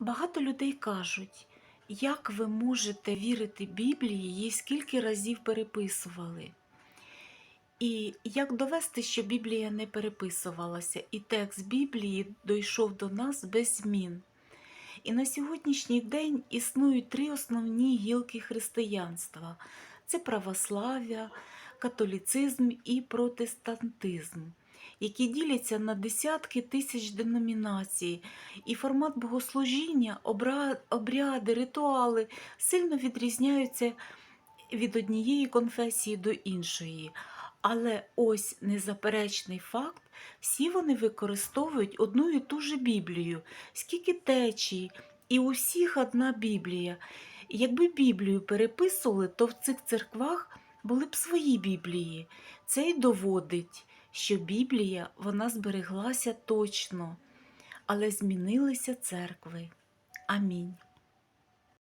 Багато людей кажуть, як ви можете вірити Біблії, її скільки разів переписували. І як довести, що Біблія не переписувалася, і текст Біблії дійшов до нас без змін. І на сьогоднішній день існують три основні гілки християнства: це православ'я, католіцизм і протестантизм, які діляться на десятки тисяч деномінацій, і формат богослужіння, обряди, ритуали сильно відрізняються від однієї конфесії до іншої. Але ось незаперечний факт, всі вони використовують одну і ту же Біблію, скільки течій, і у всіх одна Біблія. Якби Біблію переписували, то в цих церквах були б свої Біблії. Це й доводить, що Біблія вона збереглася точно, але змінилися церкви. Амінь.